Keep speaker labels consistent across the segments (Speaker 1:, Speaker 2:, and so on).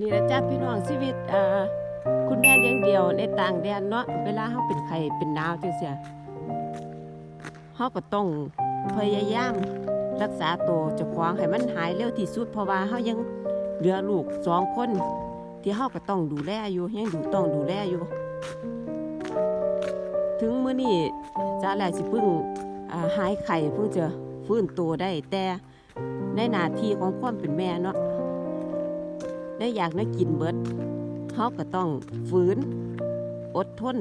Speaker 1: นี่แหละจ้าพี่น้องชีวิตอ่าคุณแม่เลี้ยงเดี่ยวในต่างแดนเนาะเวลาเฮาเป็นไข้เป็นหนาวจังซี่เฮาก็ต้องพยายามรักษาตัวจ้าของให้มันหายเร็วที่สุดเพราะว่าเฮายังเหลือลูกสองคน ที่เฮาก็ต้องดูแลอยู่ยังดูต้องดูแลอยู่ ถึงมื้อนี้จ้าแลสิเพิ่งหายไข้เพิ่งจะฟื้นตัวได้แต่ในหน้าที่ของความเป็นแม่เนาะ ได้อยากได้กินเบิดเขาก็ต้องฝืน อดทน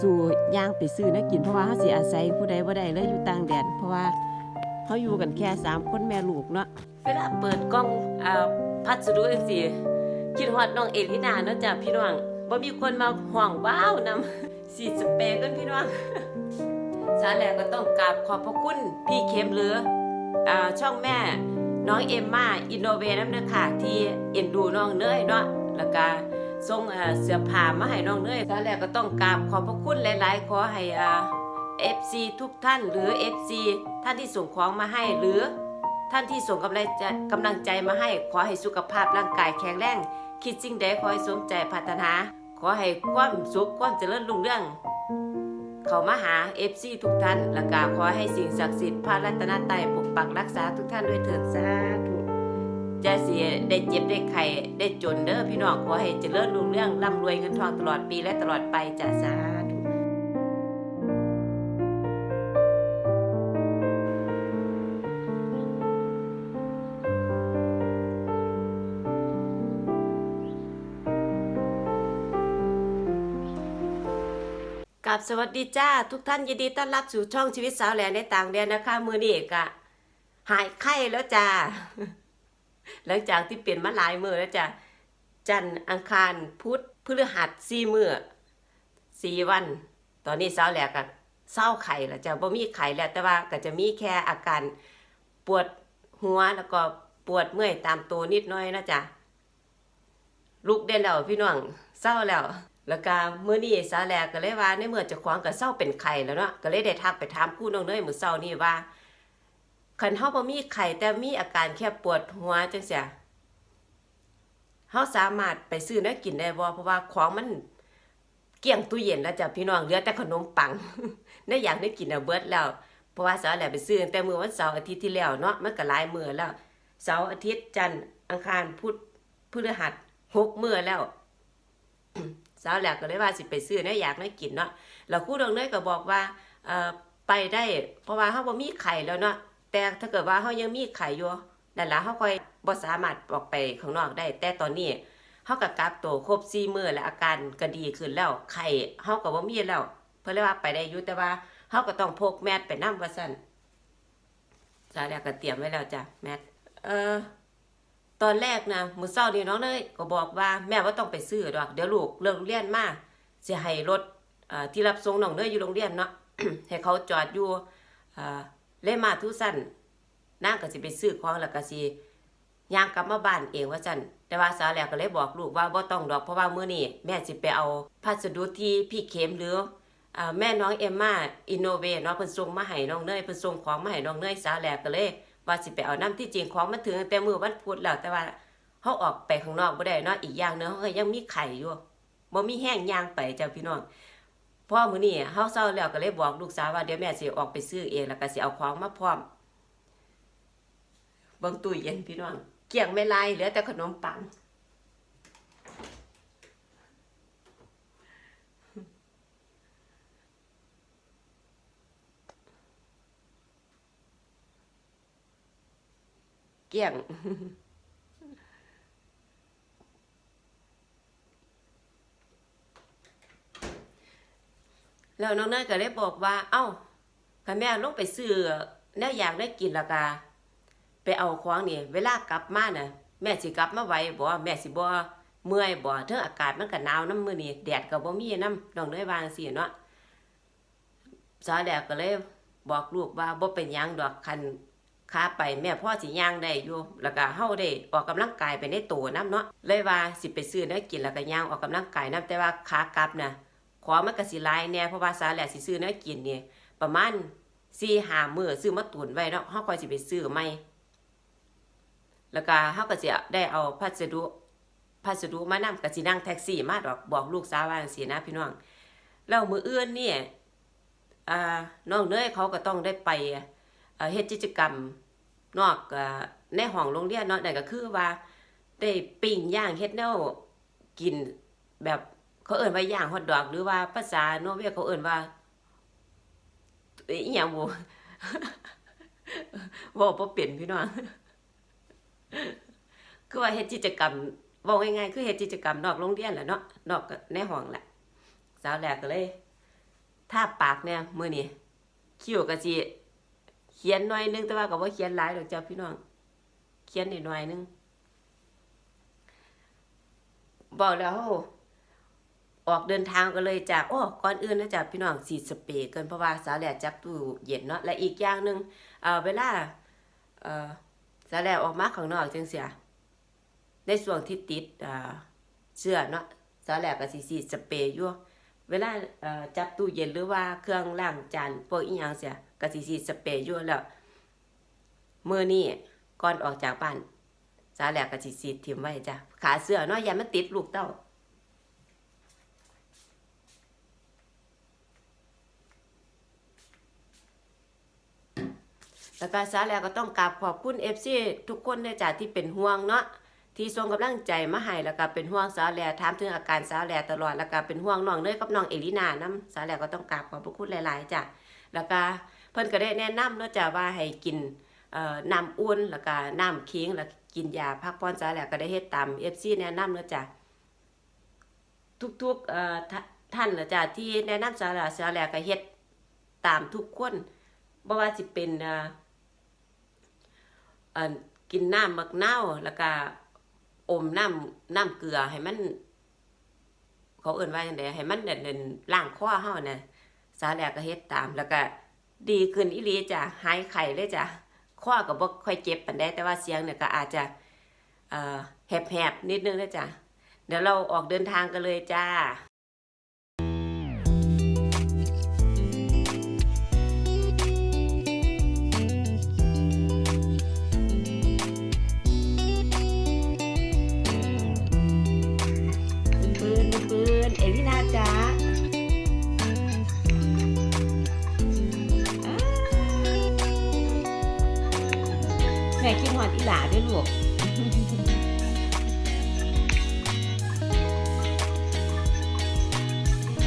Speaker 1: สู่ย่างไปซื้อนะกินเพราะว่าเขาสิอาศัยผู้ใดบ่ได้เลยอยู่ต่างแดนเพราะว่าเขาอยู่กันแค่สามคนแม่ลูกเนาะเวลาเปิดกล้องอ่าพัสดุจังซี่คิดฮอดน้องเอลินาเนาะจ้ะพี่น้องบ่มีคนมาห่วงว้าวนำสีสเปรย์กันพี่น้องสาแหลกก็ต้องกราบขอบพระคุณพี่เข็มเหลืออ่าช่องแม่ น้องเอมมาอินโนเวน้ำเนื้อค่ะที่เอ็นดูน้องเนยเนาะแล้วก็ส่งเอ่อเสื้อผ้ามาให้น้องเนยตอนแรกก็ต้องกราบขอบพระคุณหลาย ๆ ขอให้เอ่า FC ทุกท่านหรือ FC ท่านที่ส่งของมาให้หรือท่านที่ส่งกำลังใจกำลังใจมาให้ ขอให้สุขภาพร่างกายแข็งแรง คิดสิ่งใดขอให้สมใจพัฒนา ขอให้ความสุขความเจริญรุ่งเรือง เขามาหา FC ทุกท่านและกาขอให้สิ่งศักดิ์สิทธิ์พระรัตนตรัยปกปักรักษาทุกท่านด้วยเถิดสาธุจะเสียได้เจ็บได้ไข้ได้จนเด้อพี่น้องขอให้เจริญรุ่งเรื่องร่ำรวยเงินทองตลอดปีและตลอดไปจ้าสา กับสวัสดีจ้าทุกท่านยินดีต้อนรับสู่ช่องชีวิตสาวแหลในต่างแดนนะคะ มือนี้กะหายไข้แล้วจ้าหลังจากที่เปลี่ยนมาหลายมือแล้วจ้ะจันอังคารพุธพฤหัสสี่มือสี่วัน ตอนนี้สาวแหลกะเศร้าไข่แล้วจ้ะบ่มีไข่แล้วแต่ว่าก็จะมีแค่อาการปวดหัวแล้วก็ปวดเมื่อยตามตัวนิดน้อยนะจ๊ะลุกได้แล้วพี่น้องเศร้าแล้ว แล้วก็มื้อนี้สาแลก็เลยว่าในเมื่อจ้าของก็เศร้าเป็นไข้แล้วเนาะก็เลยได้ทักไปถามคู่น้องเนยมื้อเช้านี้ว่าคันเฮาบ่มีไข้แต่มีอาการแค่ปวดหัวจังซี่เฮาสามารถไปซื้อแนวกินได้บ่เพราะว่าของมันเกลี้ยงตู้เย็นแล้วจ้ะพี่น้องเหลือแต่ขนมปังได้อยากได้กินเอาเบิดแล้วเพราะว่าสาแลไปซื้อแต่มื้อวันเสาร์อาทิตย์ที่แล้วเนาะมันก็หลายมื้อแล้วเสาร์อาทิตย์จันทร์อังคารพุธพฤหัสหกมื้อแล้ว สาวแหลกก็เลยว่าสิไปซื้อเนะอยากได้กินเนาะแล้วคู่ดองเนยก็บอกว่าเอ่อไปได้ เพราะว่าเฮาบ่มีไข่แล้วเนาะแต่ถ้าเกิดว่าเฮายังมีไข่อยู่นั่นละเฮาค่อยบ่สามารถออกไปข้างนอกได้ แต่ตอนนี้เฮาก็กักตัวครบ4มื้อแล้วอาการก็ดีขึ้นแล้วไข่เฮาก็บ่มีแล้ว เพิ่นเลยว่าไปได้อยู่แต่ว่าเฮาก็ต้องพกแมสไปนำว่าซั่นสาวแหลกก็เตรียมไว้แล้วจ้ะแมสเอ่อ ตอนแรกนะมือเช้านี่น้องเนยก็บอกว่าแม่ว่าต้องไปซื้อดอก เดี๋ยวลูกเลิกโรงเรียนมาสิให้รถที่รับส่งน้องเนยอยู่โรงเรียนเนาะให้เขาจอดอยู่เอ่อเลมาทุสั่นนางก็สิไปซื้อของแล้วก็สิย่างกลับมาบ้านเองว่าซั่นแต่ว่าสาวแหลกก็เลยบอกลูกว่าบ่ต้องดอกเพราะว่ามื้อนี้แม่สิไปเอาพัสดุที่พี่เข็มหรืออแม่น้องเอมมาอินโนเวเนาะเพิ่นส่งมาให้น้องเนยเพิ่นส่งของมาให้น้องเนยสาวแหลกก็เลย ว่าสิไปเอาน้ำที่จริงของมันถึงแต่มือวันพุธแล้วแต่ว่าเขาออกไปข้างนอกบ่ได้เนาะอีกอย่างเนื้อเขาก็ยังมีไข่อยู่บ่มีแห้งย่างไปเจ้าพี่น้องพ่อมื้อนี้เฮาเศร้าแล้วก็เลยบอกลูกสาวว่าเดี๋ยวแม่สิออกไปซื้อเองแล้วก็สิเอาของมาพร้อมเบิ่งตู้เย็นพี่น้องเกลี่ยงไม่ลายเหลือแต่ขนมปัง เกี้ยง แล้วน้องเนยก็เลยบอกว่า เอ้าคันแม่ลงไปซื้อแนวอยากได้กินละกาไปเอาของนี่เวลากลับมาน่ะ แม่สิกลับมาไหวบ่แม่สิบ่เมื่อยบ่เทิงอากาศมันก็หนาวน้ำมือนี้แดดก็บ่มีน้ำน้องเนยวางซี่เนาะสาแดดก็เลยบอกลูกว่าบ่เป็นยังดอกคัน ขาไปแม่พ่อสิย่างได้อยู่แล้วก็เฮาได้ออกกำลังกายไปในตัวน้ำเนาะเลยว่าสิไปซื้อเนื้อกินแล้วก็ย่างออกกำลังกายน้ำแต่ว่าขากลับน่ะขอมันก็สิลายแน่เพราะว่าสาแหละสิซื้อเนื้อกินนี่ประมาณ4 5มื้อซื้อมาตุนไว้เนาะเฮาค่อยสิไปซื้อใหม่แล้วก็เฮาก็สิได้เอาพัสดุพัสดุมานำก็สินั่งแท็กซี่มาดอกบอกลูกสาวว่าจังซี่นะพี่น้องแล้วมืออื่นเนี่ยอ่าน้องเนยเขาก็ต้องได้ไปอ่อเฮ็ดกิจกรรม นอกเอ่อในห้องโรงเรียนเนาะนั่นก็คือว่าได้ปิ้งย่างเฮ็ดแนวกินแบบเขาเอิ้นว่าย่างฮอทดอกหรือว่าภาษาโนเวย์เขาเอิ้นว่าอีหยังบ่เว้าบ่เป็นพี่น้องคือว่าเฮ็ดกิจกรรมว้าง่ายๆคือเฮ็ดกิจกรรมนอกโรงเรียนแหละเนาะนอกในห้องแหละสาวแรกก็เลยทาปากเนี่ยมื้อนี้คิ้วก็สิ ขียนหน่อยนึงแต่ว่าก็บ่เขียนหลายดอกจ้ะพี่น้อง เขียนนิดหน่อยนึงบอกแล้วออกเดินทางกันเลยจ้ะโอ้ก่อนอื่นนะจ้ะพี่น้องสีสเปรย์เกันเพราะว่าสาแหลกจับตู้เย็นเนาะและอีกอย่างหนึงเอ่อเวลาเออสาแหลกออกมาข้างนอกจังเสียในส่วนที่ติดอ่าเสื้อเนาะสาแหลกก็สิสีสเปรย์อยู่เวลาเออจับตู้เย็นหรือว่าเครื่องล้างจานพวกอีหยังเสีย ก็สิสีสเปรย์ยู่วแล้วมือนี้ก่อนออกจากบ้านสาแหลกก็สิสีทิ่มไว้จ้ะขาเสื้อเนาะอย่ามันติดลูกเต้าแล้วก็สาแล้วก็ต้องกราบขอบคุณเอฟซีทุกคนเลยจ้ะที่เป็นห่วงเนาะที่ส่งกำลังใจมาให้แล้วก็เป็นห่วงสาแลถามถึงอาการสาแลตลอดแล้วก็เป็นห่วงน้องเนยกับน้องเอลินานํสาแลก็ต้องกราบขอบพระคุณหลาย ๆจ้ะแล้วก็ เพิ่นก็ได้แนะนำเนาะจ้ะว่าให้กินน้ำอุ่นแล้วก็น้ำขิงแล้วกินยาพักผ่อนสาแลก็ได้เฮ็ดตาม FC แนะนำเนาะจ้ะทุกๆท่าท่านเนาะจ้ะที่แนะนำสาแลสาแลก็เฮ็ดตามทุกคนบ่ว่าสิเป็นกินน้ำมักนาวแล้วก็อมน้ำน้ำเกลือให้มัน เขาเอิ่นว่าจังไดให้มันเด่นๆล้างคอเฮาน่ะสาแลกก็เฮ็ดตามแล้วก็ ดีขึ้นอีหลีจ้ะหายไข้เลยจ้ะคอก็บ่ค่อยเจ็บปานใดแต่ว่าเสียงเนี่ยก็อาจจะเอ่อแหบๆนิดนึงนะจ้ะเดี๋ยวเราออกเดินทางกันเลยจ้าปืนปืนเอลินาจ้า แม่คิดหอดอีหลาด้วยลูก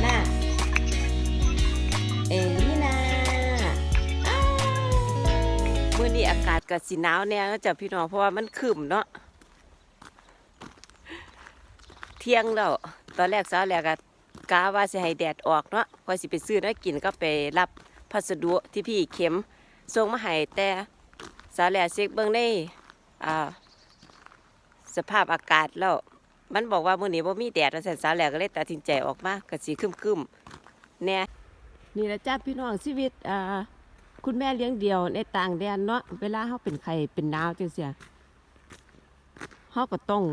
Speaker 1: น่ะเอลินาอ้าวมื่อนี้อากาศก็สิหนาวแน่แล้วจ้ะพี่น้องเพราะว่ามันครึมเนาะเที่ยงแล้วตอนแรกสาวแรกก็กาว่าสิให้แดดออกเนาะพอสิไปซื้อเนาะกินก็ไปรับพัสดุที่พี่เข็มส่งมาให้แต่ สาวแรกเช็คเบิ่งในอ่าสภาพอากาศแล้ว มันบอกว่ามื้อนี้บ่มีแดดว่าซั่นสาวแรกก็เลยตัดสินใจออกมาก็สิคึมๆแน่นี่ละจ้าพี่น้องชีวิตอ่าคุณแม่เลี้ยงเดี่ยวในต่างแดนเนาะเวลาเฮาเป็นไข้เป็นหนาวจังซี่เฮาก็ต้อง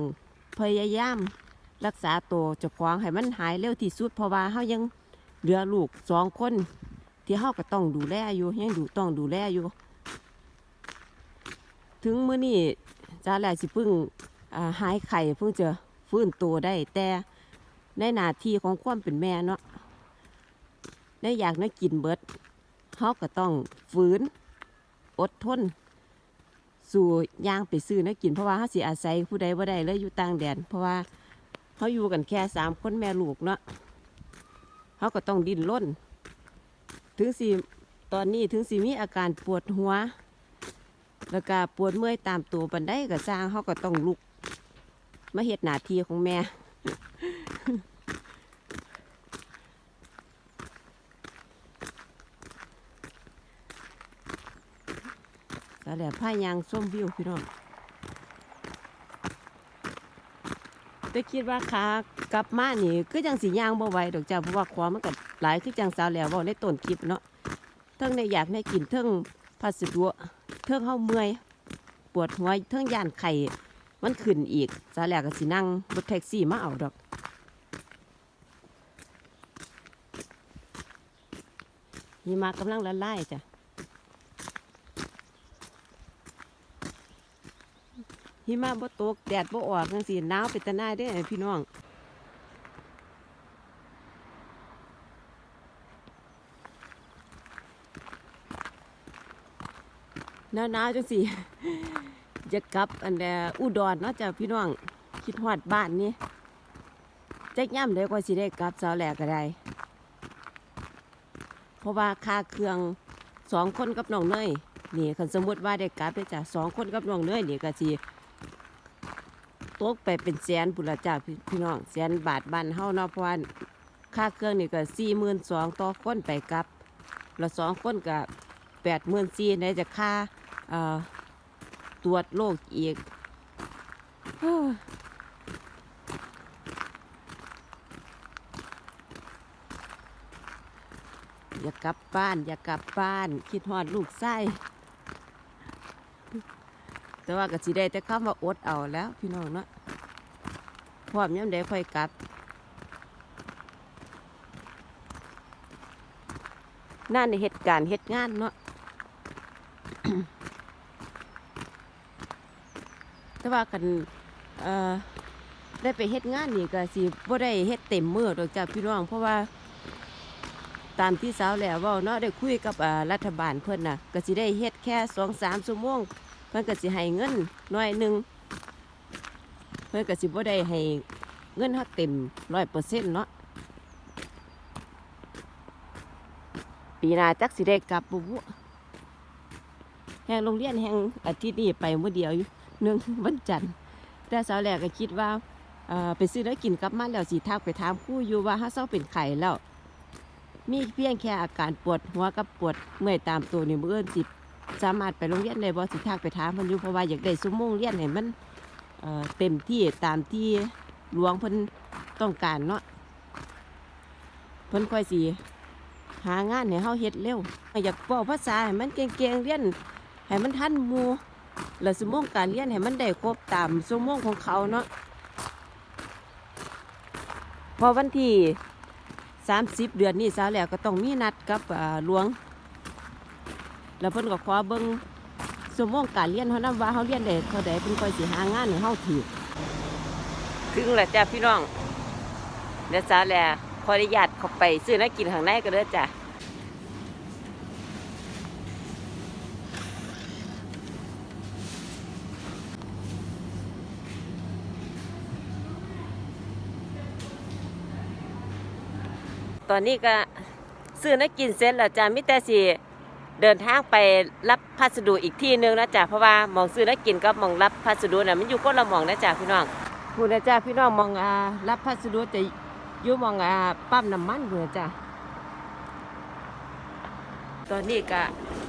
Speaker 1: พยายามรักษาตัวเจ้าของให้มันหายเร็วที่สุดเพราะว่าเฮายังเหลือลูกสองคน ที่เฮาก็ต้องดูแลอยู่ยังดูต้องดูแลอยู่ ถึงมื้อนี้จ้าแหลสิเพิ่งหายไข้เพิ่งจะฟื้นตัวได้ แต่ในหน้าที่ของความเป็นแม่เนาะได้อยากได้กินเบิดเฮาก็ต้องฝืนอดทน สู่ย่างไปซื้อนะกินเพราะว่าเฮาสิอาศัยผู้ใดบ่ได้เลยอยู่ต่างแดน เพราะว่าเขาอยู่กันแค่สามคนแม่ลูกเนาะเขาก็ต้องดิ้นร่นถึงสิตอนนี้ถึงสิมีอาการปวดหัว แล้วก็ปวดเมื่อยตามตัวบันไดก็สร้างเขาก็ต้องลุก มาเฮ็ดหน้าที่ของแม่สาแหล่ผ้ายางส้มวิวพี่น้องแต่คิดว่าขากลับมานี่คือจังสีย่างบ่ไหวดอกจ้าเพราะว่าของมันก็หลายคือจังสาวแล้วว้าในต้นคลิปเนาะเทิงในอยากในกินเทิงพัสดุ ทิงเฮาเมื่อย ปวดหัวเทิงย่านไข่มันขึ้นอีกสาวแล้วก็สินั่งรถแท็กซี่มาเอาดอกหิมากำลังละลายจ้ะหิมะบ่ตกแดดบ่ออกจังซี่หนาวเป็นตาหน้ายเด้พี่น้อง หนาวๆจังสิจะกลับอันเดออุดรเนาะจ้ะพี่น้องคิดฮอดบ้านนี่จักย่ำได้กว่าสิได้กลับเสาแหลกก็ได้เพราะว่าค่าเครื่องสองคนกับน้องเนยนี่คันสมมติว่าได้กลับได้จ้ะสองคนกับน้องเนยนี่ก็สิตกไปเป็นแสนปุนละจ้ะพี่พี่น้องแสนบาทบ้านเฮาเนาะเพราะว่าค่าเครื่องนี่ก็สี่หมื่นสองต่อคนไปกลับแล้วสองคนก็แปดหมื่นสี่ในจะค่า ตรวจโรคอีกออยากลับบ้าน อย่ากลับบ้าน คิดฮอดลูกไส้ แต่ว่าก็สิได้แต่คำว่าอดเอาแล้ว พี่น้องเนาะพร้อมย้ำได้ค่อยกลับ นั่นในเหตุการณ์เหตุงานเนาะ แต่ว่ากันเอ่อได้ไปเฮ็ดงานนี่ก็สิบ่ได้เฮ็ดเต็มมือดอกจ้ะพี่น้อง เพราะว่า ตามที่สาวแล้วเว้าเนาะได้คุยกับอ่ารัฐบาลเพิ่นน่ะก็สิได้เฮ็ดแค่2-3ชั่วโมงเพิ่นก็สิให้เงินหน่อยหนึงเพิ่นก็สิบ่ได้ให้เงินเฮาเต็ม100%เนาะปีหน้าจักสิได้กลับบ่บุแห่งโรงเรียนแห่งอาทิตย์นี้ไปมื้อเดียวอยู่ หนึ่งวันจันทร์แต่สาวแรกก็คิดว่าเอ่อไปซื้อแล้วกินกลับมาแล้วสิทักไปถามคู่อยู่ว่าถ้าเศร้าเป็นไข้แล้ว มีเพียงแค่อาการปวดหัวกับปวดเมื่อยตามตัวนี่มืออื่นสิสามารถไปโรงเรียนได้บ่สิทักไปถามเพิ่นอยู่เพราะว่าอยากได้ชั่วโมงเรียนให้มันเเต็มที่ตามที่หลวงพิ่นต้องการเนาะพิ่นค่อยสิหางานให้เฮาเฮ็ดเร็วอยากเว้าภาษาให้มันเก่งๆเรียนให้มันทันมู แล้วสมองการเรียนให้มันได้ครบตามสมองของเขาเนาะพอวันที่ 30 เดือนนี้สาวแล้วก็ต้องมีนัดกับหลวง แล้วเพิ่นก็ขอเบิ่งสมองการเรียนเฮานำว่าเฮาเรียนได้เท่าใดเพิ่นค่อยสิหางานให้เฮาถูกถึงแล้วจ้ะพี่น้องเดี๋ยวสาวแล้วขออนุญาตเข้าไปซื้อน้ำกินข้างในก็เด้อจ้ะ อนนี้ก็ซื้อนักกินเสร็จแล้วจ้ะมิแต่สิเดินทางไปรับพัสดุอีกที่หนึงนะจ๊ะเพราะว่ามองซื้อนักกินกับหมองรับพัสดุน่ะมันอยู่คนละหมองนะจ๊ะพี่น้องพูดนะจ๊ะพี่น้องมองอ่ารับพัสดุจะอยู่มองอ่าปั๊มน้ำมันพูดนะจ๊ะตอนนี้ก็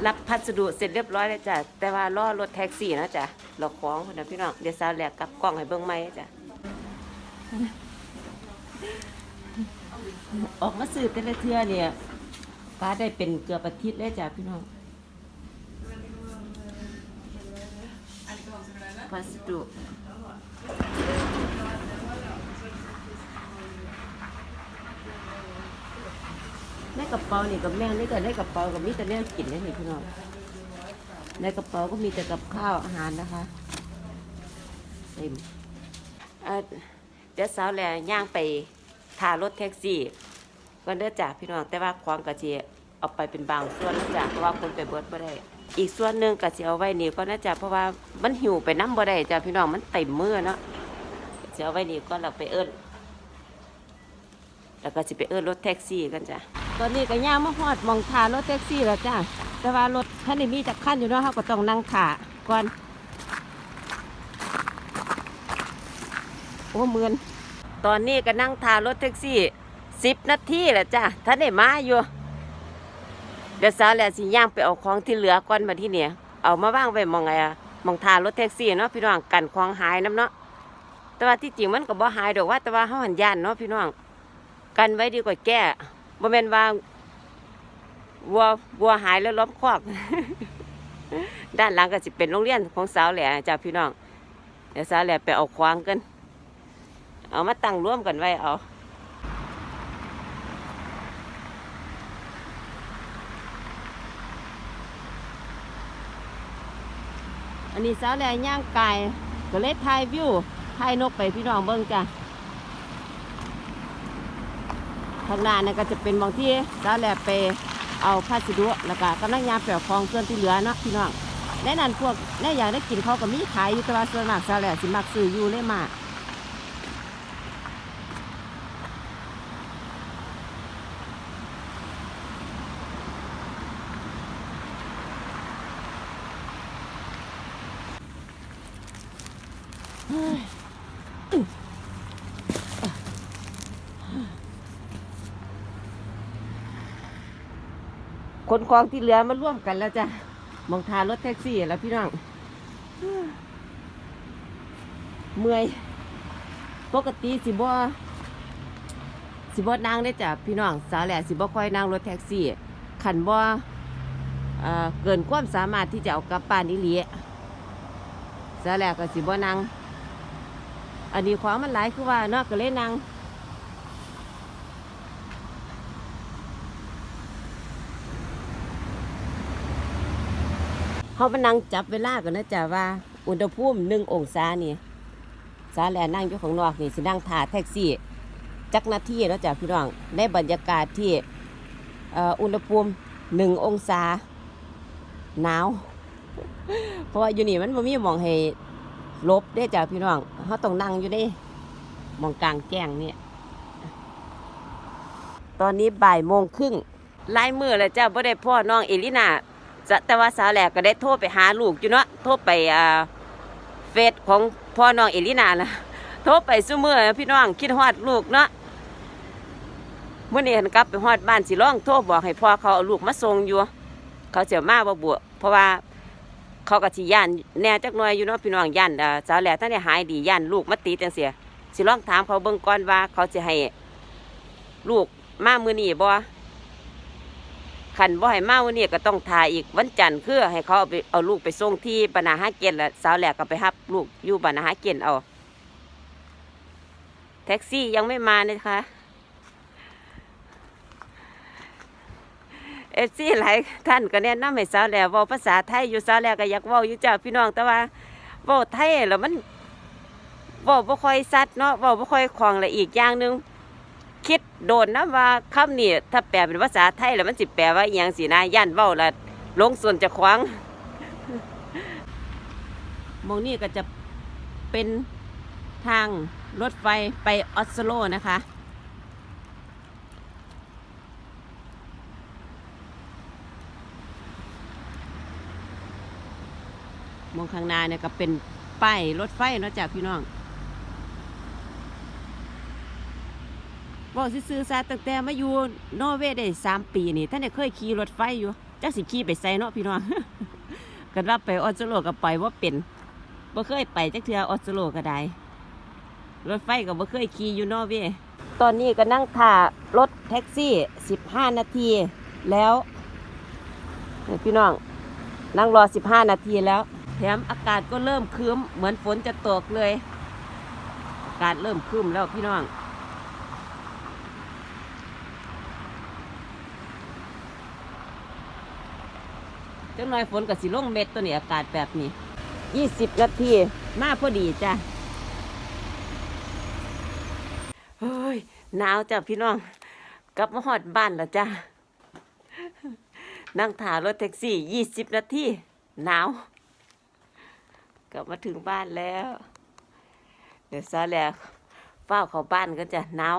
Speaker 1: รับพัสดุเสร็จเรียบร้อยแล้วจ้ะแต่ว่ารอรถแท็กซี่นะจ๊ะเราคล้องนะพี่น้องเดี๋ยวสาวแหลกกลับกล้องให้เบิ่งไหมจ้ะ ออกมาซื้อแต่ละเทื่อเนี่ยป้าได้เป็นเกือบอาทิตย์แล้วจ้ะพี่น้องพัสดุในกระเป๋านี่กับแม่นี่ก็ในกระเป๋ากับมีแต่เรื่องกินเลยนี่พี่น้องในกระเป๋าก็มีแต่กับข้าวอาหารนะคะเต็มอะเดี๋ยวสาวแหล่ย่างไป ท่ารถแท็กซี่ก็เด้อจ้ะพี่น้องแต่ว่าของกะสิเอาไปเป็นบางส่วนนะจ้ะเพราะว่าคนไปเบิดบ่ได้ อีกส่วนหนึ่งกะสิเอาไว้นี่ก็นะจ้ะเพราะว่ามันหิวไปน้ำบ่ได้จ้ะพี่น้องมันเต็มมือเนาะสิเอาไว้นี่ก็เราไปเอิ้นแล้วก็สิไปเอิ้นรถแท็กซี่กันจ้ะตอนนี้ก็ย่างมาฮอดมองทารถแท็กซี่แล้วจ้ะแต่ว่ารถท่านนี่มีจักคันอยู่เนาะเฮาก็ต้องนั่งท่าก่อนโอ้เมือน ตอนนี้ก็นั่งทารถแท็กซี่สิบนาทีแหละจ้ะท่านได้มาอยู่ เดี๋ยวสาวแหละสิย่างไปเอาของที่เหลือก่อนมาที่เนี่ย เอามาว่างไว้มองไงอะมองทารถแท็กซี่เนาะพี่น้องกันของหายน้ำเนาะแต่ว่าที่จริงมันก็บ่หายดอกว่าแต่ว่าเฮาหันย่านเนาะพี่น้อง กันไว้ดีกว่าแก้บ่แม่นว่าวัววัวหายแล้วล้อมคอกด้านหลังก็สิเป็นโรงเรียนของสาวแหล่จ้ะพี่น้องเดี๋ยวสาวแหล่ไปเอาควางกัน เอามาตั้งร่วมกันไว้เอาอันนี้สาวแล่ย่างไก่ก็เลยถ่ายวิวถ่ายนกไปพี่น้องเบิ่งจ้ะข้างหน้านั่นก็จะเป็นบางที่สาวแหลไปเอาพัสดุแล้วก็กำลังยามแปลของส่วนที่เหลือเนาะพี่น้องแน่นันพวกแน่อยากได้กินเขาก็มีขายอยู่แต่ว่าส่วนมากสาวแหลสิมักซื้ออยู่เลยมาค นคลองที่เหลือมาร่วมกันแล้วจ้ะมองทารถแท็กซี่แล้วพี่น้องเมื่อยปกติสิบ่สิบ่นั่งได้จ้ะพี่น้องสาวแหล่สิบ่ค่อยนั่งรถแท็กซี่ขันบ่เเกินความสามารถที่จะเอากลับบ้านอีหลีสาวแหล่ก็สิบ่นั่งอันนี้ของมันหลายคือว่าเนาะก็เลยนั่ง เขามานั่งจับเวลากันนะจ๊ะว่า อุณหภูมิหนึ่งองศานี่สาแลนั่งอยู่ข้างนอกนี่สินั่งถ่าแท็กซี่ จักนาทีแล้วจ้ะพี่น้องในบรรยากาศที่อ่ออุณหภูมิหนึ่งองศาหนาว เพราะว่าอยู่นี่มันบ่มีมองให้ลบได้จ้ะพี่น้องเขาต้องนั่งอยู่ในหมองกลางแจ้งเนี่ยตอนนี้บ่ายโมงครึ่งไล่มือแล้วจ้ะบ่ได้พ่อน้องเอลิน่า แต่ว่าสาวแหลกก็ได้โทรไปหาลูกอยู่เนาะโทรไปอ่าเฟซของพ่อน้องเอลินานะโทรไปซุมือพี่น้องคิดฮอดลูกเนาะเมื่อนี้เห็นกลับไปฮอดบ้านสิร้องโทรบอกให้พ่อเขาเอาลูกมาส่งอยู่ เขาเสียมาบ่บวเพราะว่าเขาก็สิย่านแน่จักหน่อยอยู่เนาะพี่น้องย่านสาวแหลกท่านได้หายดีย่านลูกมาตีจังเสียสิร้องถามเขาเบิ่งก่อนว่าเขาจะให้ลูกมามือนี้บ่ ขันบ่ให้มาวันนี้ก็ต้องถ่ายอีกวันจันทร์คือให้เขาเอาไปเอาลูกไปส่งที่บรรณาหาเกณฑ์แล้วสาวแหลกก็ไปรับลูกอยู่บรรณาหาเกณฑ์เอา แท็กซี่ยังไม่มานะคะเอฟซีหลายท่านก็แนะนำให้สาวแหลกว้าภาษาไทยอยู่สาวแหลกก็อยากว้าอยู่จ้าพี่น้องแต่ว่าว้าไทยแล้วมันว้าบ่ค่อยชัดเนาะว้าบ่ค่อยคล่องละอีกอย่างหนึ่ง คิดโดนนะว่าคำนี้ถ้าแปลเป็นภาษาไทยแล้วมันสิแปลว่าอหยังสินะย่านเว้าละลงส่วนจะขวางมองนี่ก็จะเป็นทางรถไฟไปออสโลนะคะ มองข้างหน้าเนี่ยก็เป็นป้ายรถไฟเนาะจากพี่น้อง บอกซื้อซะตั้งแต่มาอยู่นอร์เวย์ได้สามปีนี่ท่านได้เคยขี่รถไฟอยู่จักสิขี่ไปไสเนาะพี่น้องกันว่าไปออสโลก็ไปว่าเป็นบ่เคยไปจักเทือออสโลก็ได้ รถไฟก็บ่เคยขี่อยู่นอร์เวย์ตอนนี้ก็นั่งท่ารถแท็กซี่15นาทีแล้วพี่น้องนั่งรอ15นาทีแล้ว แถมอากาศก็เริ่มครึ้มเหมือนฝนจะตกเลย อากาศเริ่มครึ้มแล้วพี่น้อง จังหน่อยฝนกับสิลงเม็ดตัวนี้อากาศแบบนี้ยี่สิบนาทีมาพอดีจ้ะเฮ้ยหนาวจ้ะพี่น้อง กลับมาหอดบ้านแล้วจ้ะนั่งถ่ารถแท็กซี่ยี่สิบนาทีหนาว กลับมาถึงบ้านแล้ว เดี๋ยวซะแล้วเฝ้าเข้าบ้านกันจ้ะหนาว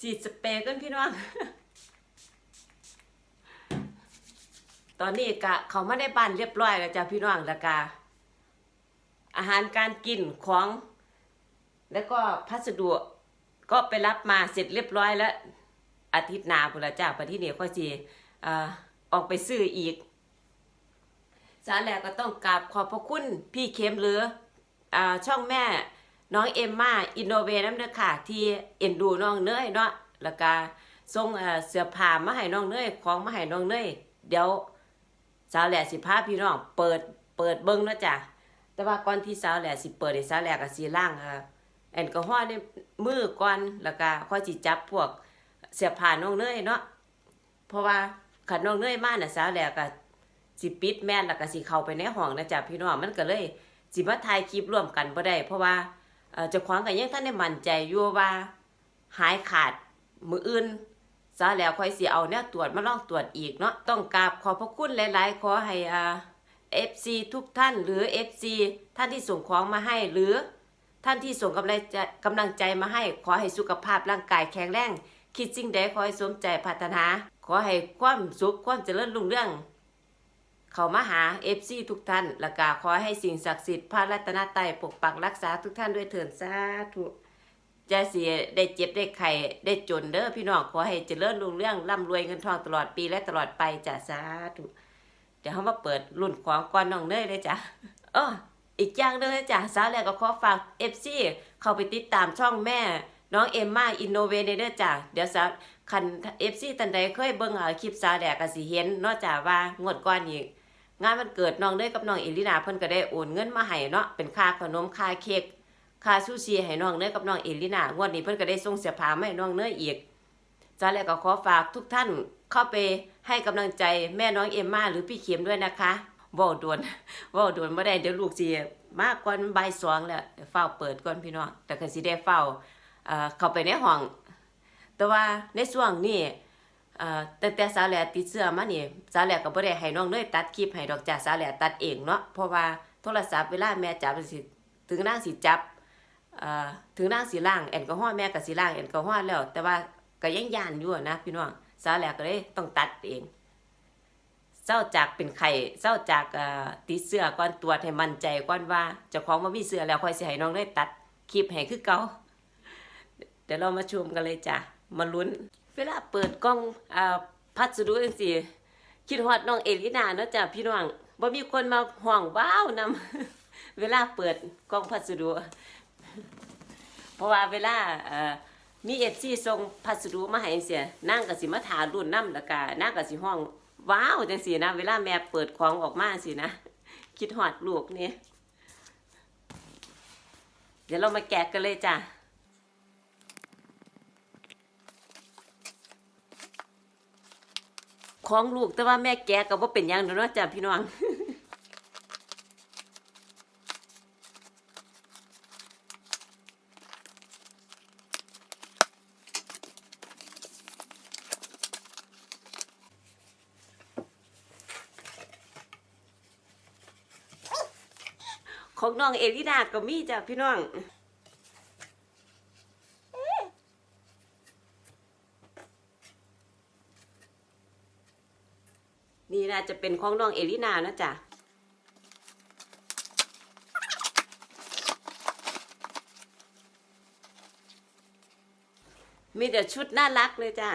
Speaker 1: สีดสเปรย์กันพี่น้อง ตอนนี้กะเขาไมาได้บ้านเรียบร้อยแล้วจ้ะพี่น้องแล้วกะอาหารการกินของ แล้วก็พัสดุก็ไปรับมาเสร็จเรียบร้อยแล้ว อาทิตย์หน้าพุ่นละจ้าปที่นี่ก็สิเอ่อออกไปซื้ออีก สาแหลกก็ต้องกราบขอบพระคุณพี่เข็มหรืออ่าช่องแม่ น้องเอมมาอินโนเวน้ำเด้อค่ะ ที่เอ็นดูน้องเนยเนาะแล้วก็ส่งเสื้อผ้ามาให้น้องเนยของมาให้น้องเนยเดี๋ยวสาวแหลกสิพาพี่น้องเปิดเปิดเบิ่งเนาะจ้ะแต่ว่าก่อนที่สาวแหลกสิเปิดนี่สาวแหลกก็สิล้างอ่าแอลกอฮอล์ในมือก่อนแล้วก็ค่อยสิจับพวกเสื้อผ้าน้องเนยเนาะเพราะว่าขันน้องเนยมาน่ะสาวแหลกก็สิปิดแม่นแล้วก็สิเข้าไปในห้องนะจ๊ะพี่น้องมันก็เลยสิมาถ่ายคลิปร่วมกันบ่ได้เพราะว่า เอ่อเจ้าของก็ยังท่านได้มั่นใจอยู่ว่าหายขาดมืออื่นซะแล้วค่อยสิเอาเนี่ยตรวจมาลองตรวจอีกเนาะต้องกราบขอพระคุณหลาย ๆ ขอให้อ่า FC ทุกท่านหรือ FC ท่านที่ส่งของมาให้หรือท่านที่ส่งกำลังใจกำลังใจมาให้ ขอให้สุขภาพร่างกายแข็งแรง คิดสิ่งใดขอให้สมใจพัฒนา ขอให้ความสุขความเจริญรุ่งเรือง เขามาหาเอฟซีทุกท่านและกาขอให้สิ่งศักดิ์สิทธิ์พระรัตนตรัยปกปักรักษาทุกท่านด้วยเถิดสาธุจะเสียได้เจ็บได้ไข่ได้จนเด้อพี่น้องขอให้เจริญรุ่งเรื่องร่ำรวยเงินทองตลอดปีและตลอดไปจ้ะสาธุเดี๋ยวเขามาเปิดรุ่นของก่อนน้องเนยเลยจ้ะอ้ออีกอย่างหนึงเลยจ้ะสาวแรกก็ขอฝากเอฟซีเข้าไปติดตามช่องแม่ น้องเอ็มมาอินโนเวเด้อจ้ะเดี๋ยวสาวคันเอฟซีตันใดเคยเบิ่งเอ่อคลิปสาวแรกก็สิเห็นนอกจากว่างวดก่อนอีก งานวันเกิดน้องเด้กับน้องเอลินาเพิ่นก็ได้โอนเงินมาให้เนาะเป็นค่าขนมค่าเค้กค่าซูชิให้น้องเนยกับน้องเอลินางวดนี้เพิ่นก็ได้ส่งเสื้อผ้ามาให้น้องเนยอีกจ้าแล้วก็ขอฝากทุกท่านเข้าไปให้กำลังใจแม่น้องเอมมาหรือพี่เข็มด้วยนะคะว้าด่วนว้าด่วนบ่ได้เดี๋ยวลูกสิมาก่อนบ่ายสองแล้วเดี๋ยวเฝ้าเปิดก่อนพี่น้องแต่ก็สิได้เฝ้าเอ่อเข้าไปในห้อง แต่ว่าในช่วงนี้ เอ่อแต่แต่สาวแหล่ติดเสื้อมานี่สาวแหล่ก็บ่ได้ให้น้องเนยตัดคลิปให้ดอกจ้าสาวแหล่ตัดเองเนาะเพราะว่าโทรศัพท์เวลาแม่จับสิถึงนางสิจับเอ่อถึงนางสิล้างแอลกอฮอล์แม่ก็สิล้างแอลกอฮอล์แล้ว แต่ว่าก็ยังย่านอยู่นะพี่น้องสาวแหล่ก็เลยต้องตัดเองเศร้าจากเป็นไข้เศร้าจากติดเสื้อก่อนตรวจให้มั่นใจก่อนว่าเจ้าของบ่มีเสื้อแล้วค่อยสิให้น้องเนยตัดคลิปให้คือเก่าเดี๋ยวเรามาชมกันเลยจ้ะมาลุ้น วลาเปิดกล้องอ่าพัสดุจังซี่คิดฮอดน้องเอลินาเนาะจ้ะพี่น้องบ่มีคนมาห่วงว้าวนำเวลาเปิดกล้องพัสดุ เพราะว่าเวลาเอ่อมี FC ส่งพัสดุมาให้จังซี่นางก็สิมาถารุ่นนำแล้วก็นางก็สิห้อง ว้าวจังซี่นะ เวลาแม่เปิดของออกมาสินะ คิดฮอดลูกนี่เดี๋ยวเรามาแกะกันเลยจ้ะ ของลูกแต่ว่าแม่แกก็บ่เป็นหยังดอกเนาะจ้ะพี่น้องของน้องเอลินาก็มีจ้ะพี่น้องาจะเป็นของน้องเอลินานะจ๊ะมีแต่ชุดน่ารักเลยจ้ะ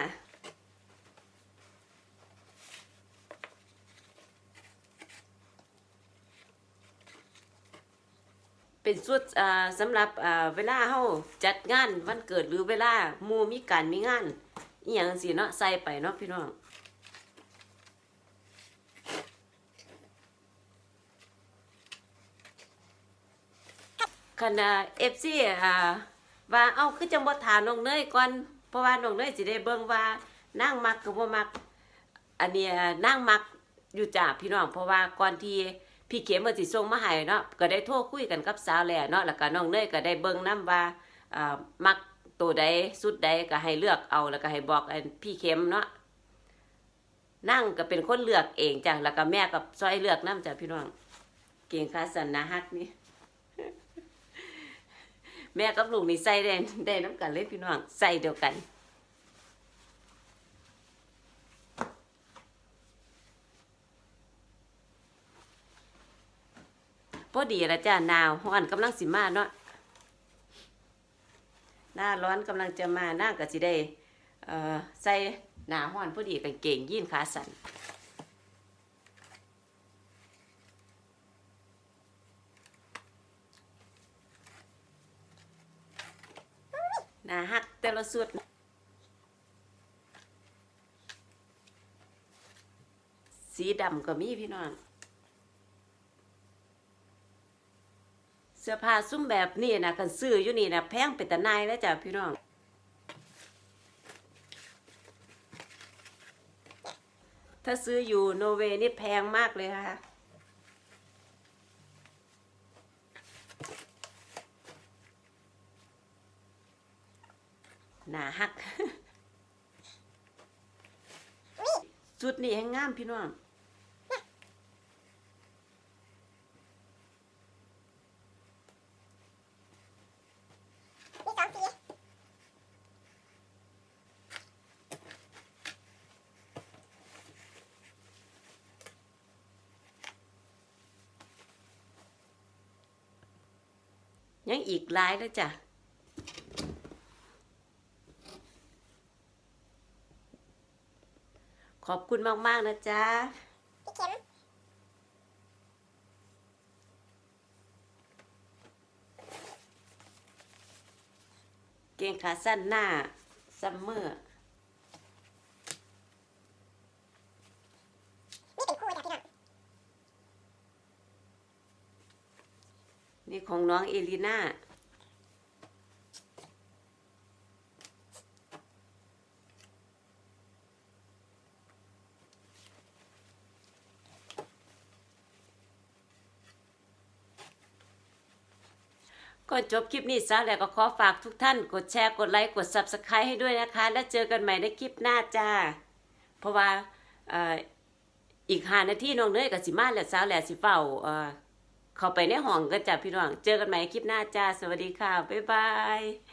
Speaker 1: เป็นชุดอ่าสำหรับอ่าเวลาเฮาจัดงานวันเกิดหรือเวลามูมีการมีงานอีหยังสิเนาะใส่ไปเนาะพี่น้อง คันเอฟซีอ่าว่าเอ้าคือจังบ่ถามน้องเนยก่อนเพราะว่าน้องเนยสิได้เบิ่งว่านางมักกับบ่มัก อันเนี้ยนางมักอยู่จ้าพี่น้องเพราะว่าก่อนที่พี่เข็มมาสิส่งมาให้เนาะก็ได้โทรคุยกันกับสาวแหล่เนาะแล้วก็น้องเนยก็ได้เบิ่งนํว่าอ่ามักตัวใดสุดใดก็ให้เลือกเอาแล้วก็ให้บอกอพี่เข็มเนาะนั่งก็เป็นคนเลือกเองจ้ะแล้วก็แม่ก็ซอยเลือกนํจ้ะพี่น้อง เก่งขาสันนะฮักนี่ แม่กับลูกนี่ใส่ได้ได้น้ำกันเลยพี่น้องใส่เดียวกันพอดีละจ้าหนาวร้อนกำลังสิมาเนาะหน้าร้อนกำลังจะมาหน้าก็สิได้เอ่อใส่หนาร้อนพอดีกางเกงยีนขาสัน ห นาฮักแต่ละสุดสีดำก็มีพี่น้อง เสื้อผ้าซุ้มแบบนี้นะคันซื้ออยู่นี่นะแพงเป็นตะนายแล้วจ้ะพี่น้องถ้าซื้ออยู่โนเวนี่แพงมากเลยค่ะ นาฮักสุดนี่ให้งามพี่น้องยังอีกหลายแล้วจ้ะ ขอบคุณมาก ๆ นะจ๊ะ
Speaker 2: พี่เข็ม
Speaker 1: เกงขาสั้นหน้าซัมเมอร์
Speaker 2: นี่เป็นคู่จ้ะพี่น้อง
Speaker 1: นี่ของน้องเอลีน่า ก่อนจบคลิปนี้ซะแล้วก็ขอฝากทุกท่าน กดแชร์กดไลค์กด Subscribe ให้ด้วยนะคะ แล้วเจอกันใหม่ในคลิปหน้าจ้า เพราะว่าอีกหานาทีน้องเนยกับสิมาแล้วสาวแหละสิเฝ้าเอ่อเข้าไปในห้องกันจ้ะพี่น้อง เจอกันใหม่คลิปหน้าจ้า สวัสดีค่ะ บ๊ายบาย